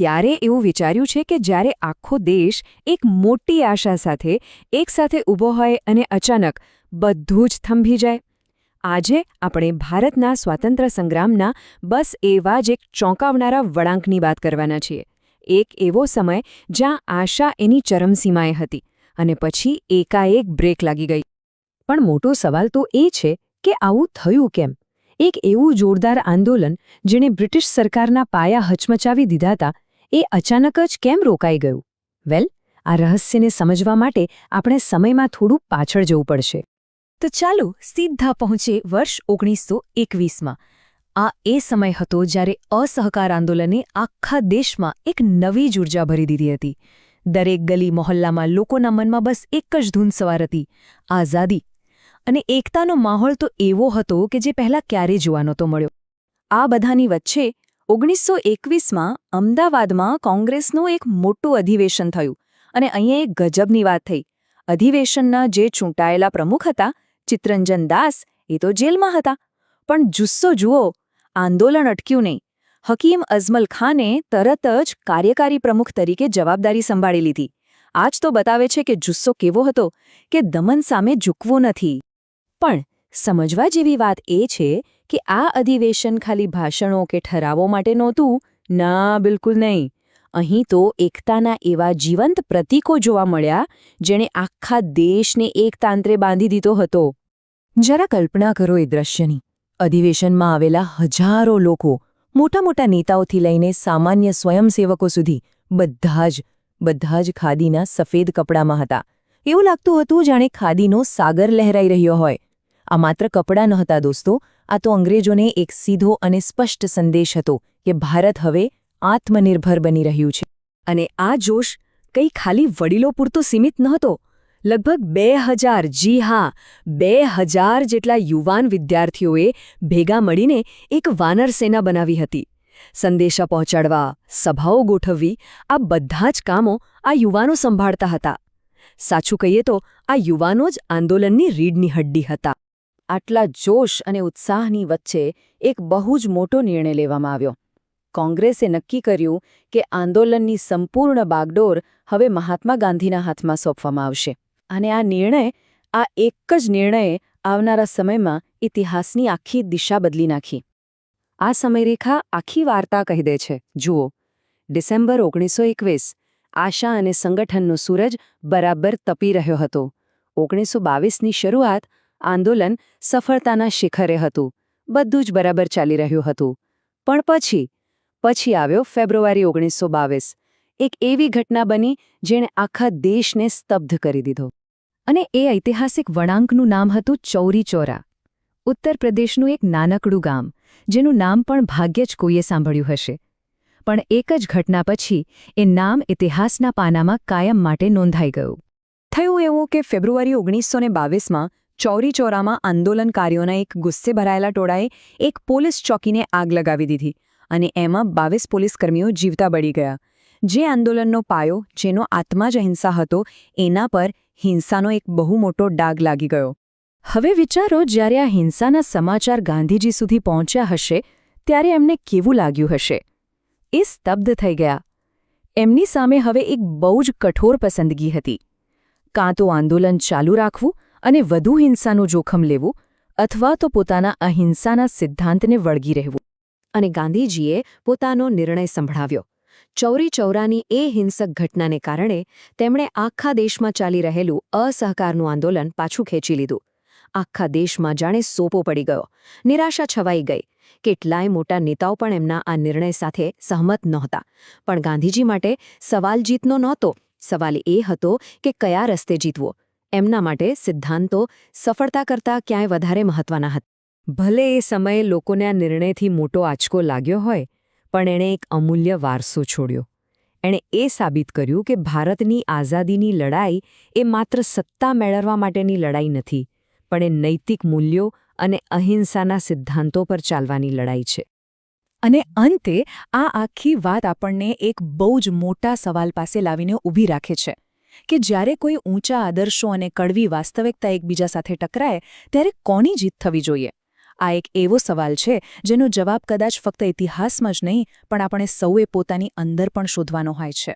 ક્યારે એવું વિચાર્યું છે કે જ્યારે આખો દેશ એક મોટી આશા સાથે એકસાથે ઊભો હોય અને અચાનક બધું જ થંભી જાય? આજે આપણે ભારતના સ્વાતંત્ર્ય સંગ્રામના બસ એવા જ એક ચોંકાવનારા વળાંકની વાત કરવાના છીએ. એક એવો સમય જ્યાં આશા એની ચરમસીમાએ હતી અને પછી એકાએક બ્રેક લાગી ગઈ. પણ મોટો સવાલ તો એ છે કે આવું થયું કેમ? એક એવું જોરદાર આંદોલન જેણે બ્રિટિશ સરકારના પાયા હચમચાવી દીધા હતા એ અચાનક જ કેમ રોકાઈ ગયું? વેલ, આ રહસ્યને સમજવા માટે આપણે સમયમાં થોડું પાછળ જવું પડશે. તો ચાલો સીધા પહોંચે વર્ષ ઓગણીસો એકવીસમાં. આ એ સમય હતો જ્યારે અસહકાર આંદોલને આખા દેશમાં એક નવી જ ઊર્જા ભરી દીધી હતી. દરેક ગલી મોહલ્લામાં લોકોના મનમાં બસ એક જ ધૂન સવાર હતી, આઝાદી. અને એકતાનો માહોલ તો એવો હતો કે જે પહેલાં ક્યારેય જોવા નહોતો મળ્યો. આ બધાની વચ્ચે ઓગણીસો એકવીસમાં અમદાવાદમાં કોંગ્રેસનું એક મોટું અધિવેશન થયું અને અહીંયા એક ગજબની વાત થઈ. અધિવેશનના જે ચૂંટાયેલા પ્રમુખ હતા ચિત્તરંજન દાસ, એ તો જેલમાં હતા. પણ જુસ્સો જુઓ, આંદોલન અટક્યું નહીં. હકીમ અઝમલ ખાને તરત જ કાર્યકારી પ્રમુખ તરીકે જવાબદારી સંભાળી લીધી. આજ તો બતાવે છે કે જુસ્સો કેવો હતો કે દમન સામે ઝૂકવું નથી. પણ સમજવા જેવી વાત એ છે કે આ અધિવેશન ખાલી ભાષણો કે ઠરાવો માટે નહોતું? ના, બિલકુલ નહીં. અહીં તો એકતાના એવા જીવંત પ્રતીકો જોવા મળ્યા, જેણે આખા દેશને એક તાંત્રે બાંધી દીધો હતો. જરા કલ્પના કરો એ દ્રશ્યની. અધિવેશનમાં આવેલા હજારો લોકો મોટા મોટા નેતાઓથી લઈને સામાન્ય સ્વયંસેવકો સુધી, બધા જ બધા જ ખાદીના સફેદ કપડામાં હતા. એવું લાગતું હતું જાણે ખાદીનો સાગર લહેરાઈ રહ્યો હોય. આ માત્ર કપડાં નહોતા દોસ્તો આ તો અંગ્રેજોને એક સીધો અને સ્પષ્ટ સંદેશ હતો કે ભારત હવે આત્મનિર્ભર બની રહ્યું છે. અને આ જોશ કંઈ ખાલી વડીલો પૂરતો સીમિત નહોતો. લગભગ બે હજાર, જી હા, બે હજાર જેટલા યુવાન વિદ્યાર્થીઓએ ભેગા મળીને એક વાનર સેના બનાવી હતી. સંદેશા પહોંચાડવા, સભાઓ ગોઠવવી, આ બધા જ કામો આ યુવાનો સંભાળતા હતા. સાચું કહીએ તો આ યુવાનો જ આંદોલનની રીડની હડ્ડી હતા. આટલા જોશ અને ઉત્સાહની વચ્ચે એક બહુ જ મોટો નિર્ણય લેવામાં આવ્યો. કોંગ્રેસે નક્કી કર્યું કે આંદોલનની સંપૂર્ણ બાગડોર હવે મહાત્મા ગાંધીના હાથમાં સોંપવામાં આવશે. અને આ નિર્ણય, આ એક જ નિર્ણયે આવનારા સમયમાં ઇતિહાસની આખી દિશા બદલી નાખી. આ સમયરેખા આખી વાર્તા કહી દે છે. જુઓ, ડિસેમ્બર ઓગણીસો એકવીસ, આશા અને સંગઠનનો સૂરજ બરાબર તપી રહ્યો હતો. ઓગણીસો બાવીસની શરૂઆત આંદોલન સફળતાના શિખરે હતું. બધું જ બરાબર ચાલી રહ્યું હતું. પણ પછી પછી આવ્યો ફેબ્રુઆરી ઓગણીસો બાવીસ. એક એવી ઘટના બની જેણે આખા દેશને સ્તબ્ધ કરી દીધો. અને એ ઐતિહાસિક વળાંકનું નામ હતું ચૌરી ચોરા. ઉત્તર પ્રદેશનું એક નાનકડું ગામ, જેનું નામ પણ ભાગ્ય જ કોઈએ સાંભળ્યું હશે. પણ એક જ ઘટના પછી એ નામ ઇતિહાસના પાનામાં કાયમ માટે નોંધાઈ ગયું. થયું એવું કે ફેબ્રુઆરી ઓગણીસો ને બાવીસમાં ચૌરી ચોરામાં આંદોલનકારીઓના એક ગુસ્સે ભરાયેલા ટોળાએ એક પોલીસ ચોકીને આગ લગાવી દીધી અને એમાં બાવીસ પોલીસકર્મીઓ જીવતા બળી ગયા. જે આંદોલનનો પાયો, જેનો આત્મા જ હિંસા હતો, એના પર હિંસાનો એક બહુ મોટો ડાગ લાગી ગયો. હવે વિચારો, જ્યારે આ હિંસાના સમાચાર ગાંધીજી સુધી પહોંચ્યા હશે, ત્યારે એમને કેવું લાગ્યું હશે? એ સ્તબ્ધ થઈ ગયા. એમની સામે હવે એક બહુ જ કઠોર પસંદગી હતી. કાં તો આંદોલન ચાલુ રાખવું અને વધુ હિંસાનું જોખમ લેવું અથવા તો પોતાના અહિંસાના સિદ્ધાંતને વળગી રહેવું. અને ગાંધીજીએ પોતાનો નિર્ણય સંભળાવ્યો. ચૌરી ચૌરાની એ હિંસક ઘટનાને કારણે તેમણે આખા દેશમાં ચાલી રહેલું અસહકારનું આંદોલન પાછું ખેંચી લીધું. આખા દેશમાં જાણે સોપો પડી ગયો. નિરાશા છવાઈ ગઈ. કેટલાય મોટા નેતાઓ પણ એમના આ નિર્ણય સાથે સહમત નહોતા. પણ ગાંધીજી માટે સવાલ જીતનો નહોતો. સવાલ એ હતો કે કયા રસ્તે જીતવો? એમના માટે સિદ્ધાંતો સફળતા કરતાં ક્યાંય વધારે મહત્વના હતા. ભલે એ સમયે લોકોને આ નિર્ણયથી મોટો આંચકો લાગ્યો હોય, પણ એણે એક અમૂલ્ય વારસો છોડ્યો. એણે એ સાબિત કર્યું કે ભારતની આઝાદીની લડાઈ એ માત્ર સત્તા મેળવવા માટેની લડાઈ નથી, પણ એ નૈતિક મૂલ્યો અને અહિંસાના સિદ્ધાંતો પર ચાલવાની લડાઈ છે. અને અંતે આ આખી વાત આપણને એક બહુ જ મોટા સવાલ પાસે લાવીને ઊભી રાખે છે. કે જ્યારે કોઈ ઊંચા આદર્શો અને કડવી વાસ્તવિકતા એકબીજા સાથે ટકરાય, ત્યારે કોની જીત થવી જોઈએ? આ એક એવો સવાલ છે, જેનો જવાબ કદાચ ફક્ત ઇતિહાસમાં જ નહીં, પણ આપણે સૌએ પોતાની અંદર પણ શોધવાનો હોય છે.